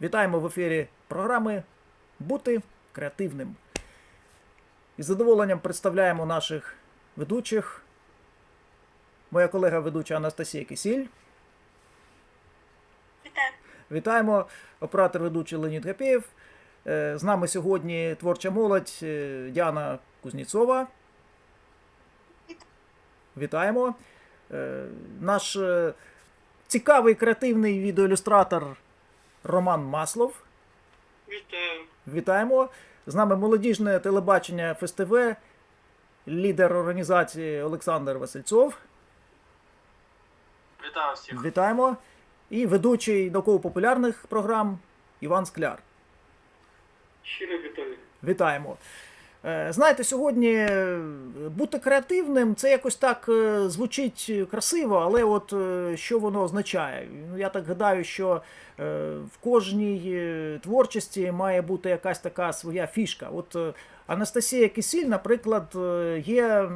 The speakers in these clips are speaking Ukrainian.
Вітаємо в ефірі програми Бути креативним. Із задоволенням представляємо наших ведучих. Моя колега ведуча Анастасія Кисіль. Вітаю. Вітаємо оператор ведучий Леонід Гапєєв. Е, З нами сьогодні творча молодь е, Діана Кузніцова. Вітаємо. Е, Наш цікавий креативний відеоілюстратор Роман Маслов. Вітаю. Вітаємо. З нами молодіжне телебачення ФСТВ, лідер організації Олександр Васильцов. Вітаю всіх. Вітаємо. І ведучий науково-популярних програм Іван Скляр. Щиро вітаю. Вітаємо. Е, Знаєте, сьогодні е, бути креативним це якось так е, звучить красиво, але от що воно означає? Ну, Я так гадаю, що в кожній творчості має бути якась така своя фішка. От Анастасія Кисіль, наприклад, е, є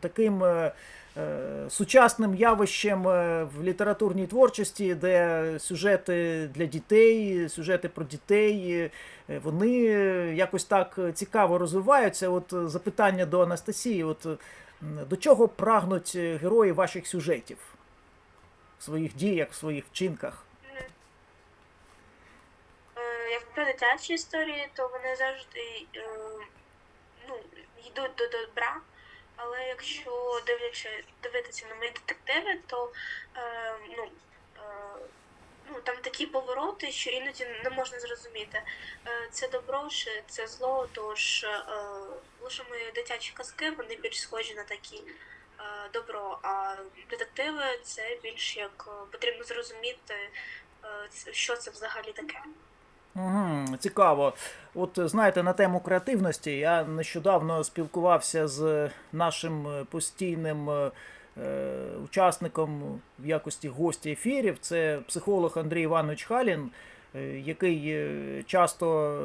таким. е, е, Сучасним явищем в літературній творчості, де сюжети для дітей, сюжети про дітей, вони якось так цікаво розвиваються. От запитання до Анастасії: от до чого прагнуть герої ваших сюжетів в своїх діях, в своїх вчинках? Як про дитячі історії, то вони завжди ну, йдуть до добра. Але якщо дивлячи, дивитися на мої детективи, то е, ну, е, ну, там такі повороти, що іноді не можна зрозуміти, е, це добро чи це зло, тож е, лише мої дитячі казки вони більш схожі на такі е, добро, а детективи це більш як е, потрібно зрозуміти, е, що це взагалі таке. Угу, цікаво. От знаєте, на тему креативності я нещодавно спілкувався з нашим е, постійним е, е, учасником в якості гості ефірів. Це психолог Андрій Іванович Халін, який е, часто е,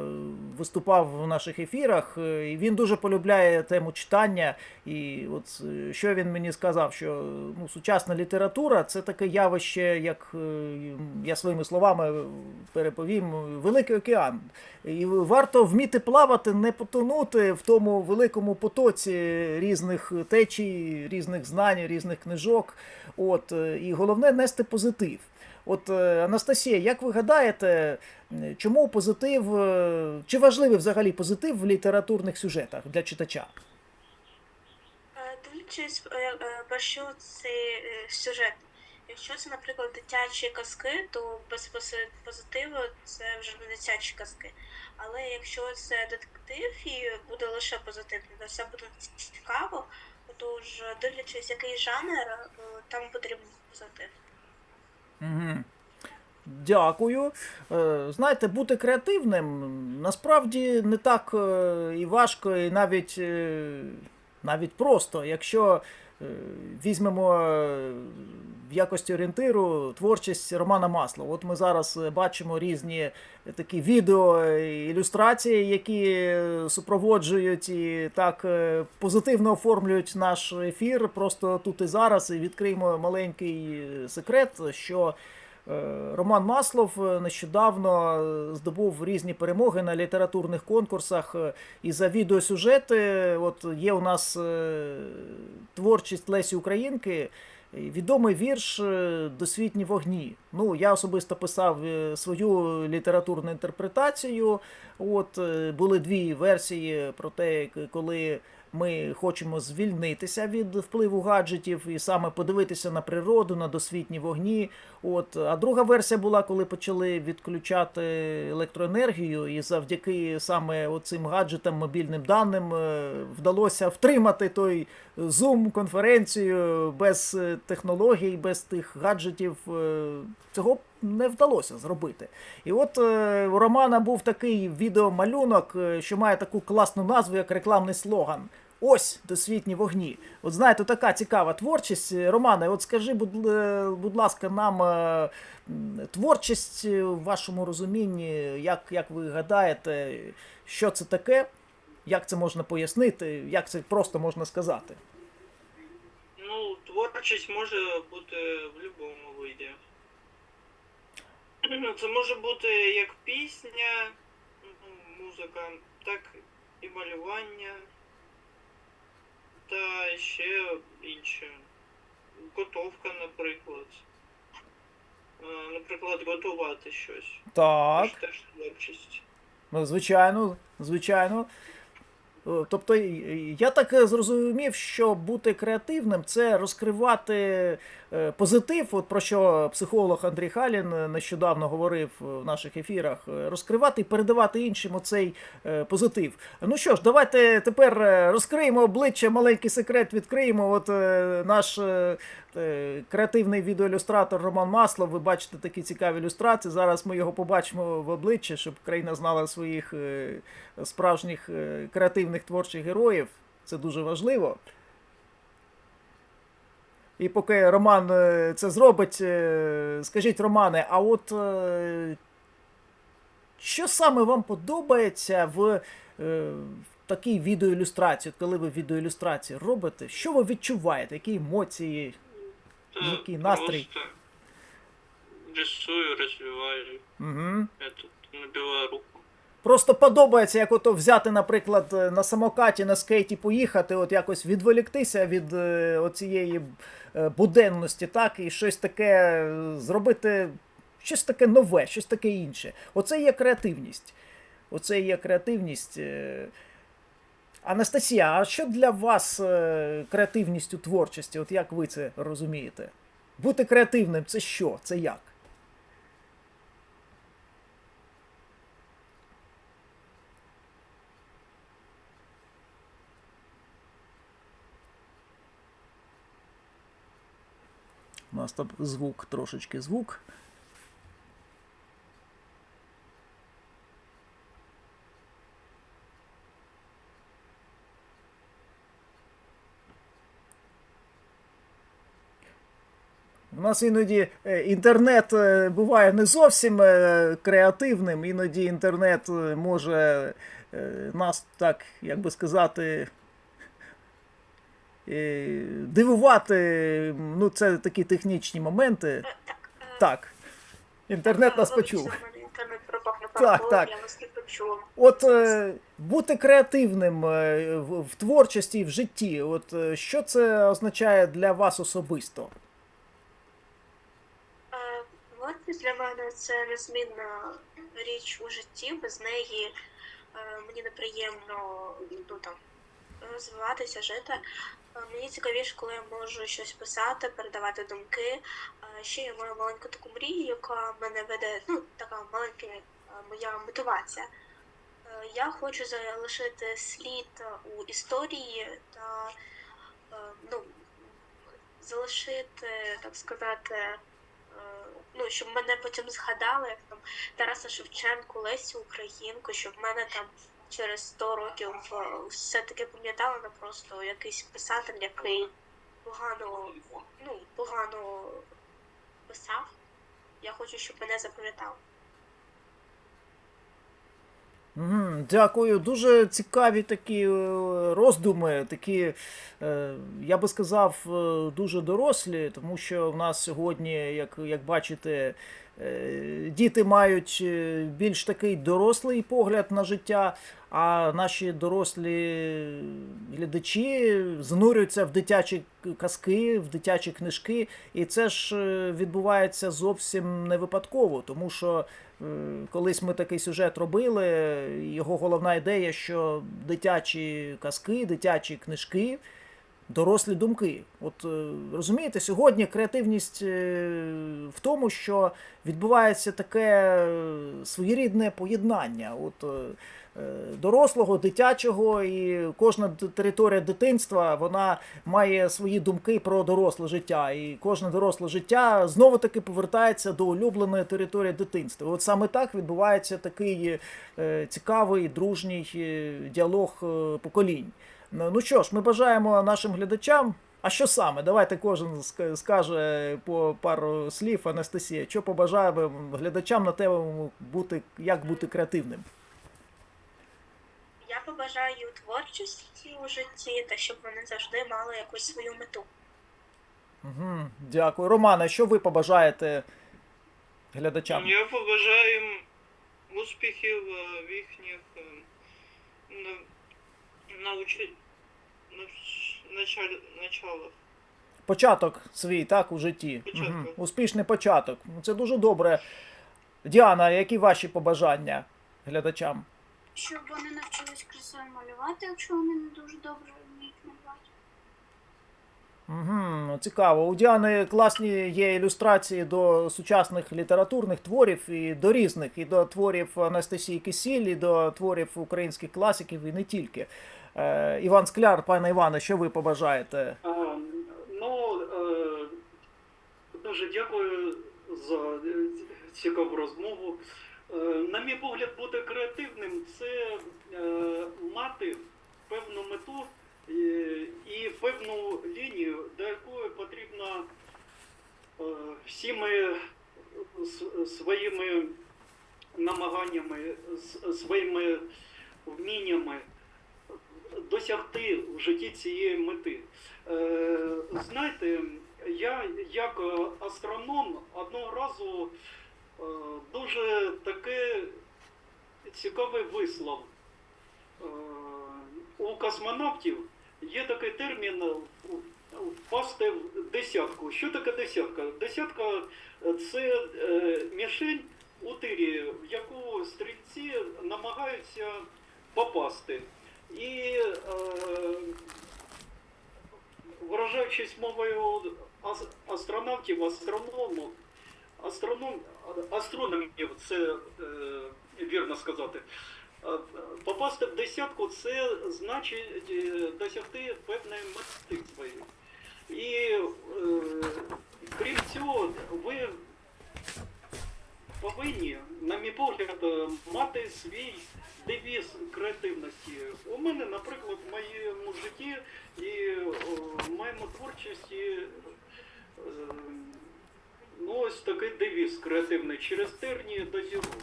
виступав в наших ефірах. е, І він дуже полюбляє тему читання. І от е, що він мені сказав, що ну, сучасна література це таке явище, як е, я своїми словами переповім, великий океан. І варто вміти плавати, не потонути в тому великому потоці різних течій, різних знань, різних книжок. От, е, і головне нести позитив. От е, Анастасія, як ви гадаєте, чому позитив, е, чи важливий взагалі позитив в літературних сюжетах для читача? Е, Дивлячись, е, е, про що цей е, сюжет. Якщо це, наприклад, дитячі казки, то без позитиву це вже не дитячі казки. Але якщо це детектив і буде лише позитивний, то це буде цікаво. Тож, дивлячись, який жанр, е, там потрібен позитив. Угу. Дякую. Е, Знаєте, бути креативним насправді не так е, і важко, і навіть, е, навіть просто. Якщо візьмемо е, в якості орієнтиру творчість Романа Масла. От ми зараз е, бачимо різні такі відео, е, ілюстрації, які е, супроводжують і так е, позитивно оформлюють наш ефір. Просто тут і зараз і відкриємо маленький е, секрет, що Е, Роман Маслов е, нещодавно е, здобув різні перемоги на літературних конкурсах. е, І за відеосюжети, от є у нас е, творчість Лесі Українки. Відомий вірш е, Досвітні вогні. Ну, я особисто писав е, свою літературну інтерпретацію. От е, були дві версії про те, коли ми хочемо звільнитися від впливу гаджетів і саме подивитися на природу, на досвітні вогні. От, а друга версія була, коли почали відключати електроенергію, і завдяки саме цим гаджетам, мобільним даним е, вдалося втримати той Zoom конференцію без е, технологій, без тих гаджетів. е, Цього не вдалося зробити. І от е, у Романа був такий відеомалюнок, е, що має таку класну назву, як рекламний слоган. Ось досвітні вогні. От знаєте, така цікава творчість. Романе, от скажи, будь, е, ласка, нам е, творчість в вашому розумінні, як, як ви гадаєте, що це таке, як це можна пояснити, як це просто можна сказати? Ну, творчість може бути в будь-якому виді. Це може бути як пісня, ну, музика, так і малювання, та ще інше. Готовка, наприклад. Е, Наприклад, готувати щось. Так. Це теж творчість. Ну, звичайно, звичайно. Е, Тобто, я так е, зрозумів, що бути креативним це розкривати е, позитив, от про що психолог Андрій Халін нещодавно говорив в наших ефірах, розкривати і передавати іншим оцей позитив. Ну що ж, давайте тепер розкриємо обличчя, маленький секрет відкриємо. От наш креативний відеоілюстратор Роман Маслов. Ви бачите такі цікаві ілюстрації. Зараз ми його побачимо в обличчя, щоб країна знала своїх справжніх е, креативних творчих героїв. Це дуже важливо. І поки Роман е, це зробить, е, скажіть, Романе, а от е, що саме вам подобається в, в такій відеоілюстрації? Коли ви відеоілюстрації робите, що ви відчуваєте? Які емоції? Який настрій? Просто рисую, розвиваю, Угу. этот, набиваю руку. Просто подобається, як ото взяти, наприклад, е, на самокаті, на скейті поїхати, от якось відволіктися від е, оцієї е, буденності, так, і щось таке зробити, щось таке нове, щось таке інше. Оце є креативність. Оце є креативність. Анастасія, а що для вас креативність у творчості? От як ви це розумієте? Бути креативним це що? Це як? У нас там звук, трошечки звук. У нас іноді е, інтернет е, буває не зовсім е, креативним, іноді інтернет може нас так, як би сказати, дивувати. Ну, це такі технічні моменти. Е, Так. е, Інтернет нас почув. Так, так. От е, бути креативним е, в, творчості і в житті, от е, що це означає для вас особисто? Е, Творчість для мене це незмінна річ у житті. Без неї е, мені неприємно ну, там, розвиватися, жити. Е, Мені цікавіше, коли я можу щось писати, передавати думки. Е, Ще я маю маленьку таку мрію, яка мене веде, ну, така маленька е, моя мотивація. Я хочу залишити слід у історії та ну, залишити, так сказати, ну, щоб мене потім згадали, як там Тараса Шевченко, Лесю Українку, щоб мене там через 100 років е, все-таки пам'ятали не просто якийсь писатель, який погано, ну, погано писав. Я хочу, щоб мене запам'ятали. Мгм, Дякую. Дуже цікаві такі е, роздуми, такі, е, я би сказав, дуже дорослі, тому що в нас сьогодні, як, як бачите, діти мають е, більш такий дорослий погляд на життя, а наші дорослі глядачі занурюються в дитячі казки, в дитячі книжки. І це ж е, відбувається зовсім не випадково, тому що е, колись ми такий сюжет робили. Його головна ідея, що дитячі казки, дитячі книжки. Дорослі думки. От е, розумієте, сьогодні креативність е, в тому, що відбувається таке е, своєрідне поєднання. От дорослого, дитячого, і кожна територія дитинства вона має свої думки про доросле життя. І кожне доросле життя знову таки повертається до улюбленої території дитинства. От саме так відбувається такий цікавий дружній діалог поколінь. Ну ну що ж, ми бажаємо нашим глядачам. А що саме? Давайте кожен скаже по пару слів, Анастасія. Що побажаємо глядачам на тему бути, як бути креативним? Я побажаю творчості у житті та щоб вони завжди мали якусь свою мету. Угу, дякую. Романе, що ви побажаєте глядачам? Я побажаю їм успіхів е, в їхніх е, на- научи... навч- началь... началах. Початок свій, так, у житті. Початок. Мгм. Успішний початок. Ну, Це дуже добре. Діана, які ваші побажання глядачам? Щоб вони навчились красиво малювати, якщо вони не дуже добре вміють малювати. Угу, цікаво. У Діани класні є ілюстрації до сучасних літературних творів і до різних, і до творів Анастасії Кисіль, і до творів українських класиків, і не тільки. Е, Іван Скляр, пане Іване, що ви побажаєте? Ну, е, дуже дякую за е, цікаву розмову. Е, на мій погляд, бути креативним це е, мати певну мету і, певну лінію, до якої потрібно е, всіми своїми намаганнями, своїми вміннями досягти в житті цієї мети. Е, знаєте, я як е, астроном одного разу е, дуже таке цікавий вислов. У космонавтів є такий термін впасти в десятку. Що таке десятка? Десятка це мішень у тирі, в яку стрільці намагаються попасти. І е, виражаючись мовою астронавтів, астрономів, астроном, астрономів, це е, вірно сказати. Е, Попасти в десятку це значить досягти певної мети своєї. І е, крім цього, ви повинні, на мій погляд, е, мати свій девіз креативності. У мене, наприклад, в моєму житті і в моєму творчості е, ну, ось такий девіз креативний через терні до зірок.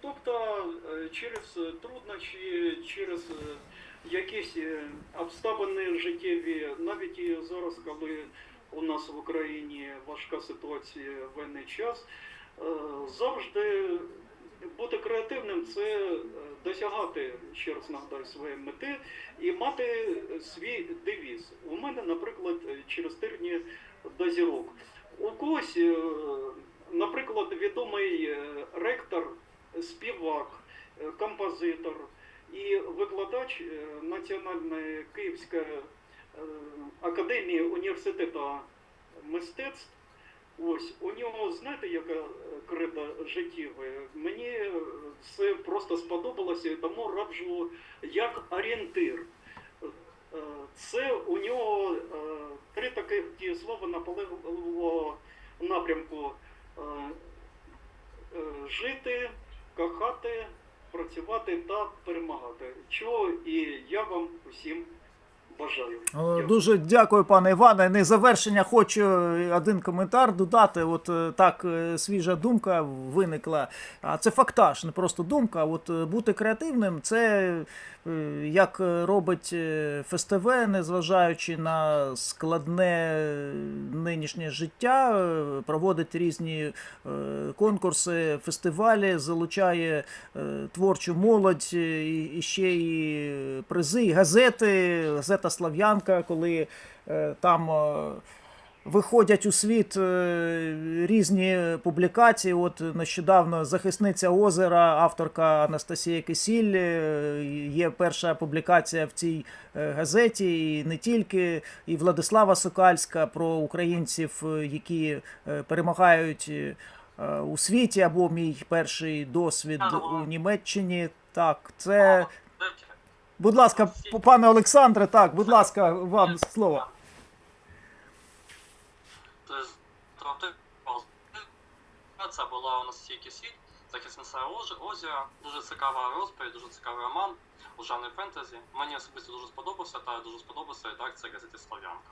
Тобто е, через труднощі, через е, якісь е, обставини життєві, навіть і зараз, коли у нас в Україні важка ситуація воєнний час, е, завжди бути креативним це е, досягати, ще раз нагадаю, своєї мети і мати свій девіз. У мене, наприклад, е, через терні до зірок. У когось, е, наприклад, відомий е, ректор, співак, е, композитор і викладач е, Національної Київської е, академії університету мистецтв. Ось у нього, знаєте, яка е, кредо? Мені е, це просто сподобалося, і тому раджу як орієнтир. Е, Це у нього три таких дієслова наполегливого напрямку: жити, кохати, працювати та перемагати. Чого і я вам усім бажаю. Е, Дуже дякую, пане Іване. Не завершення хочу один коментар додати. От е, так е, свіжа думка виникла. А це фактаж, не просто думка. От е, бути креативним це е, як е, робить е, ФСТВ, незважаючи на складне е, нинішнє життя, е, проводить різні е, конкурси, фестивалі, залучає е, творчу молодь е, і, ще і призи, і газети, газета Слав'янка, коли е, там. е, Виходять у світ е, різні публікації. От нещодавно захисниця озера, авторка Анастасія Кисіль. е, Є перша публікація в цій газеті, і не тільки, і Владислава Сокальська про українців, які перемагають у світі, або мій перший досвід у Німеччині. Так, це. Будь ласка, пане Олександре, так, будь ласка, вам слово. Це була у нас стільки світ, захисниця озера, дуже цікава розповідь, дуже цікавий роман у жанрі фентезі. Мені особисто дуже сподобався, та дуже сподобався редакція газети Слов'янка.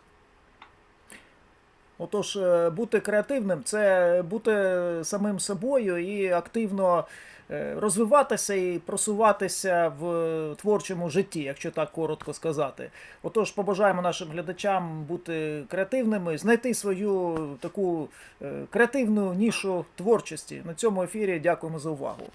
Отож, е, бути креативним це бути самим собою і активно е, розвиватися і просуватися в творчому житті, якщо так коротко сказати. Отож, побажаємо нашим глядачам бути креативними, знайти свою таку е, креативну нішу творчості. На цьому ефірі дякуємо за увагу.